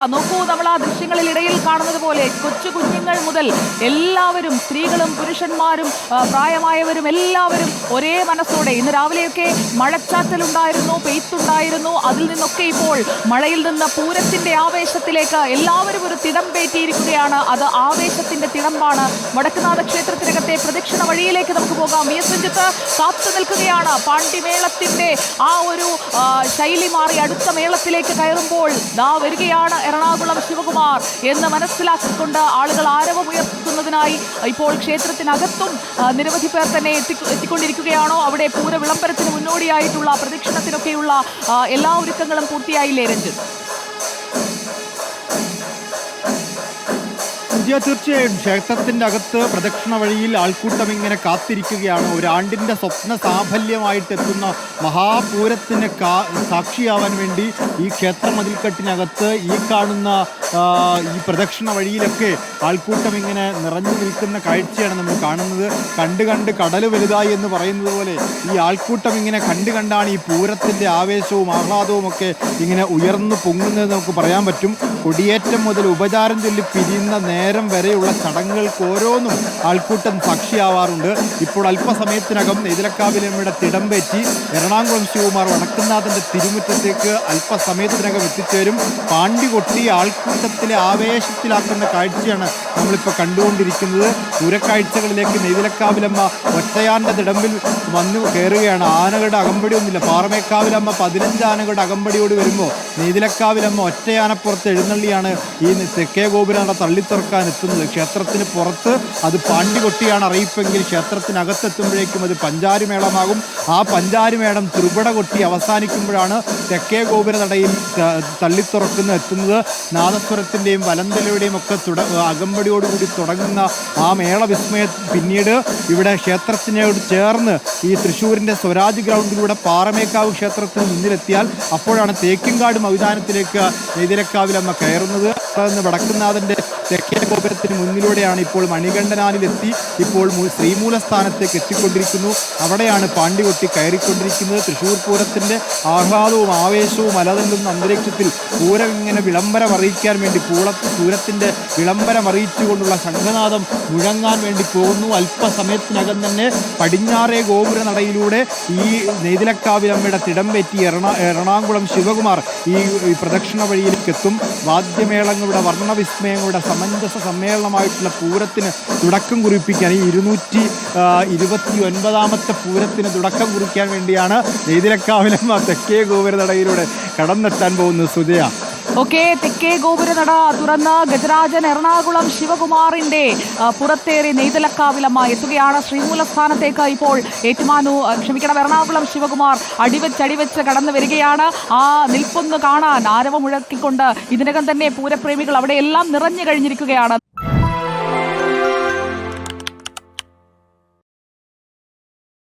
നോക്കൂ നമ്മൾ ആ ദൃശ്യങ്ങളിൽ ഇടയിൽ കാണുന്നത് പോലെ കൊച്ചു കുഞ്ഞുങ്ങൾ മുതൽ എല്ലാവരും സ്ത്രീകളും പുരുഷന്മാരും പ്രായമായവരും എല്ലാവരും ഒരേ മനസ്സോടെ ഇന്ന് രാവിലെയൊക്കെ മഴച്ചാറ്റലുണ്ടായിരുന്നു പെയ്ത്തുണ്ടായിരുന്നു. അതിൽ നിന്നൊക്കെ ഇപ്പോൾ മഴയിൽ നിന്ന് പൂരത്തിന്റെ ആവേശത്തിലേക്ക് എല്ലാവരും ഒരു തിടം പേറ്റിയിരിക്കുകയാണ്. അത് ആവേശത്തിന്റെ തിടമ്പാണ്. വടക്കുനാഥ ക്ഷേത്രത്തിനകത്തെ പ്രദക്ഷിണ വഴിയിലേക്ക് നമുക്ക് പോകാം. വി എസ് രഞ്ജിത്ത് കാത്തു നിൽക്കുകയാണ്. പാണ്ഡിമേളത്തിന്റെ ആ ഒരു ശൈലി മാറി അടുത്ത മേളത്തിലേക്ക് കയറുമ്പോൾ ദാ വരികയാണ് എറണാകുളം ശിവകുമാർ എന്ന് മനസ്സിലാക്കിക്കൊണ്ട് ആളുകൾ ആരവമുയർത്തുന്നതിനായി ഇപ്പോൾ ക്ഷേത്രത്തിനകത്തും നിരവധി പേർ തന്നെ എത്തി എത്തിക്കൊണ്ടിരിക്കുകയാണോ? അവിടെ പൂര വിളംബരത്തിന് മുന്നോടിയായിട്ടുള്ള പ്രദക്ഷിണത്തിനൊക്കെയുള്ള എല്ലാ ഒരുക്കങ്ങളും പൂർത്തിയായില്ലേ രഞ്ജിത്ത് വിജയ തീർച്ചയായും ക്ഷേത്രത്തിന്റെ അകത്ത് പ്രദക്ഷിണ വഴിയിൽ ആൾക്കൂട്ടം ഇങ്ങനെ കാത്തിരിക്കുകയാണ്. ഒരാണ്ടിന്റെ സ്വപ്ന സാഫല്യമായിട്ട് എത്തുന്ന മഹാപൂരത്തിന് സാക്ഷിയാവാൻ വേണ്ടി ഈ ക്ഷേത്ര മതിൽക്കെട്ടിനകത്ത് ഈ കാണുന്ന ഈ പ്രദക്ഷിണ വഴിയിലൊക്കെ ആൾക്കൂട്ടം ഇങ്ങനെ നിറഞ്ഞു നിൽക്കുന്ന കാഴ്ചയാണ് നമ്മൾ കാണുന്നത്. കണ്ട് കണ്ട് കടൽ വലുതായി എന്ന് പറയുന്നത് പോലെ ഈ ആൾക്കൂട്ടം ഇങ്ങനെ കണ്ട് കണ്ടാണ് ഈ പൂരത്തിന്റെ ആവേശവും ആഹ്ലാദവും ഒക്കെ ഇങ്ങനെ ഉയർന്നു പൊങ്ങുന്നത് നമുക്ക് പറയാൻ പറ്റും. കൊടിയേറ്റം മുതൽ ഉപചാരം ചൊല്ലി പിരിയുന്ന നേരം വരെയുള്ള ചടങ്ങുകൾക്ക് ഓരോന്നും ആൾക്കൂട്ടം സാക്ഷിയാവാറുണ്ട്. ഇപ്പോൾ അല്പസമയത്തിനകം നെയ്തിലക്കാവിലമ്മയുടെ തിടമ്പേറ്റി എറണാകുളം ശിവകുമാർ വടക്കുന്നാഥന്റെ തിരുമുറ്റത്തേക്ക് അല്പസമയത്തിനകം എത്തിച്ചേരും. പാണ്ടി കൊട്ടി ആൾക്കൂട്ടത്തിലെ ആവേശത്തിലാക്കുന്ന കാഴ്ചയാണ് നമ്മളിപ്പോൾ കണ്ടുകൊണ്ടിരിക്കുന്നത്. ദൂരക്കാഴ്ചകളിലേക്ക് നെയ്തിലക്കാവിലമ്മ ഒറ്റയാന്റെ തിടമ്പിൽ വന്നു കയറുകയാണ് ആനകളുടെ അകമ്പടി ഒന്നുമില്ല. പാറമേക്കാവിലമ്മ പതിനഞ്ച് ആനകളുടെ അകമ്പടിയോട് വരുമ്പോൾ നെയ്തിലക്കാവിലമ്മ ഒറ്റയാനപ്പുറത്ത് എഴുന്നള്ളിയാണ് ഈ തെക്കേ ഗോപുരങ്ങളെ തള്ളിത്തുറക്കാൻ എത്തുന്നത്. ക്ഷേത്രത്തിന് പുറത്ത് അത് പാണ്ടികൊട്ടിയാണ് അറിയിപ്പെങ്കിൽ ക്ഷേത്രത്തിനകത്തെത്തുമ്പോഴേക്കും അത് പഞ്ചാരിമേളമാകും. ആ പഞ്ചാരിമേളം ത്രിപുട കൊട്ടി അവസാനിക്കുമ്പോഴാണ് തെക്കേ ഗോപുര നടയിൽ തള്ളിത്തുറക്കുന്ന എത്തുന്നത്. നാദസ്വരത്തിന്റെയും വലന്തലയുടെയും ഒക്കെ തുട അകമ്പടിയോടുകൂടി തുടങ്ങുന്ന ആ മേളവിസ്മയ പിന്നീട് ഇവിടെ ക്ഷേത്രത്തിനോട് ചേർന്ന് ഈ തൃശ്ശൂരിന്റെ സ്വരാജ് ഗ്രൗണ്ടിലൂടെ പാറമേക്കാവ് ക്ഷേത്രത്തിന് മുന്നിലെത്തിയാൽ അപ്പോഴാണ് തേക്കിങ്കാട് മൈതാനത്തിലേക്ക് നെയ്തിരക്കാവിലമ്മ കയറുന്നത്. വടക്കുന്നാഥന്റെ തെക്കേ ഗോപുരത്തിന് മുന്നിലൂടെയാണ് ഇപ്പോൾ മണികണ്ഠനാലിലെത്തി. ഇപ്പോൾ ശ്രീമൂലസ്ഥാനത്തെ എത്തിക്കൊണ്ടിരിക്കുന്നു അവിടെയാണ് പാണ്ടികൊട്ടി കയറിക്കൊണ്ടിരിക്കുന്നത്. തൃശ്ശൂർ പൂരത്തിന്റെ ആഹ്ലാദവും ആവേശവും അലതല്ലുന്ന അന്തരീക്ഷത്തിൽ പൂരം ഇങ്ങനെ വിളംബരം അറിയിക്കാൻ വേണ്ടി പൂള പൂരത്തിന്റെ വിളംബരം അറിയിച്ചുകൊണ്ടുള്ള ശംഖനാഥം മുഴങ്ങാൻ വേണ്ടി പോകുന്നു. അല്പസമയത്തിനകം തന്നെ പടിഞ്ഞാറേ ഗോപുര നടയിലൂടെ ഈ നെയ്തിലക്കാവിലമ്മയുടെ തിടം പറ്റി എറണാകുളം ശിവകുമാർ ഈ പ്രദക്ഷിണ വഴിയിലേക്ക് എത്തും വാദ്യമേളങ്ങളുടെ വർണവിസ്മയങ്ങളുടെ സമഞ്ജസ സമ്മേളനമായിട്ടുള്ള പൂരത്തിന് തുടക്കം കുറിപ്പിക്കാൻ ഈ ഇരുന്നൂറ്റി ഇരുപത്തി ഒൻപതാമത്തെ പൂരത്തിന് തുടക്കം കുറിക്കാൻ വേണ്ടിയാണ് നെയ്തിലക്കാവിലമ്മ തെക്കേ ഗോപുരനടയിലൂടെ കടന്നെത്താൻ പോകുന്നത് സുജയ ഓക്കെ തെക്കേ ഗോപുരനട തുറന്ന് ഗജരാജൻ എറണാകുളം ശിവകുമാറിന്റെ പുറത്തേറി നെയ്തലക്കാവിലമ്മ എത്തുകയാണ്. ശ്രീമൂലസ്ഥാനത്തേക്ക് ഇപ്പോൾ ഏറ്റുമാനു ക്ഷമിക്കണം എറണാകുളം ശിവകുമാർ അടിവെച്ചടിവെച്ച് അടിവെച്ച് കടന്നു വരികയാണ്. ആ നിൽപ്പൊന്ന് കാണാൻ ആരവമുഴക്കിക്കൊണ്ട് ഇതിനകം തന്നെ പൂരപ്രേമികൾ അവിടെയെല്ലാം നിറഞ്ഞു കഴിഞ്ഞിരിക്കുകയാണ്.